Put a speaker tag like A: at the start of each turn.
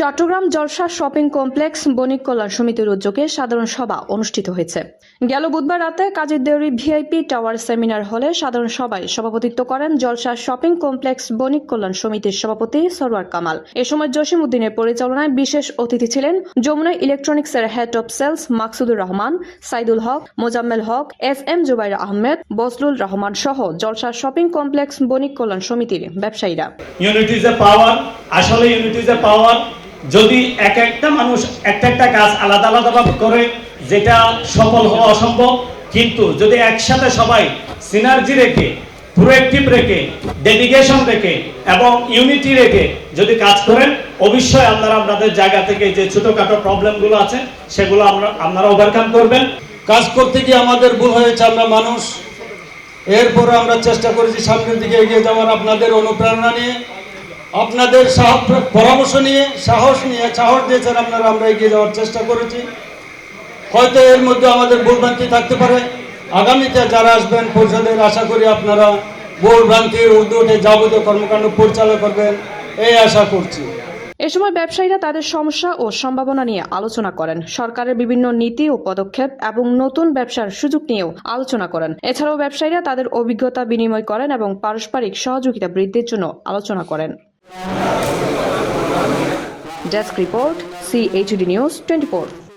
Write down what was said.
A: Chittagong Jalsa shopping complex বণিক কল্যাণ সমিতির উদ্যোগে সাধারণ সভা অনুষ্ঠিত হয়েছে। গেল বুধবার রাতে কাজীর দেউরি ভিআইপি টাওয়ার সেমিনার হলে সাধারণ সভায় সভাপতিত্ব করেন জলসা শপিং কমপ্লেক্স বণিক কল্যাণ সমিতির সভাপতি সরওয়ার কামাল। এ সময় জসিম উদ্দিনের পরিচালনায় বিশেষ অতিথি ছিলেন যমুনা ইলেকট্রনিক্সের head of sales Maksudur Rahman, Saidul Haque, Mozammel Haque, S M Zubair Ahmed Bazlul Rahman সহ জলসা শপিং কমপ্লেক্স বণিক কল্যাণ সমিতির ব্যবসায়ীরা।
B: ইউনিট ইজ এ পাওয়ার আসলে ইউনিট ইজ এ পাওয়ার যদি এক একটা মানুষ একটা একটা কাজ আলাদা আলাদাভাবে করে, যেটা সফল হওয়া অসম্ভব, কিন্তু যদি একসাথে সবাই সিনার্জি রেখে প্রোয়েক্টিভ রেখে ডেডিকেশন রেখে এবং ইউনিটি রেখে যদি কাজ করেন, অবশ্যই আপনারা আপনাদের জায়গা থেকে যে ছোটখাটো প্রবলেমগুলো আছে, সেগুলো আমরা, আপনারা ওভারকাম করবেন।
C: কাজ করতে গিয়ে আমাদের ভুল হয়েছে, আমরা মানুষ। এরপরে আমরা চেষ্টা করেছি সামনের দিকে এগিয়ে যাওয়ার আপনাদের অনুপ্রেরণা নিয়ে। আপনাদের পরামর্শ নিয়ে, সাহস নিয়ে, সাহস দিয়েছেন আপনারা আমরা এগিয়ে যাওয়ার চেষ্টা করেছি। হয়তো এর মধ্যে আমাদের ভুলভ্রান্তি থাকতে পারে। আগামীতে যারা আসবেন, পরিষদের আশা করি আপনারা ভুলভ্রান্তির উঠে যাবতীয় কর্মকাণ্ড পরিচালনা করবেন, এই আশা করছি।
A: এ সময় ব্যবসায়ীরা তাদের সমস্যা ও সম্ভাবনা নিয়ে আলোচনা করেন। সরকারের বিভিন্ন নীতি ও পদক্ষেপ এবং নতুন ব্যবসার সুযোগ নিয়েও আলোচনা করেন। এছাড়াও ব্যবসায়ীরা তাদের অভিজ্ঞতা বিনিময় করেন এবং পারস্পরিক সহযোগিতা বৃদ্ধির জন্য আলোচনা করেন। Desk report, CHD News 24.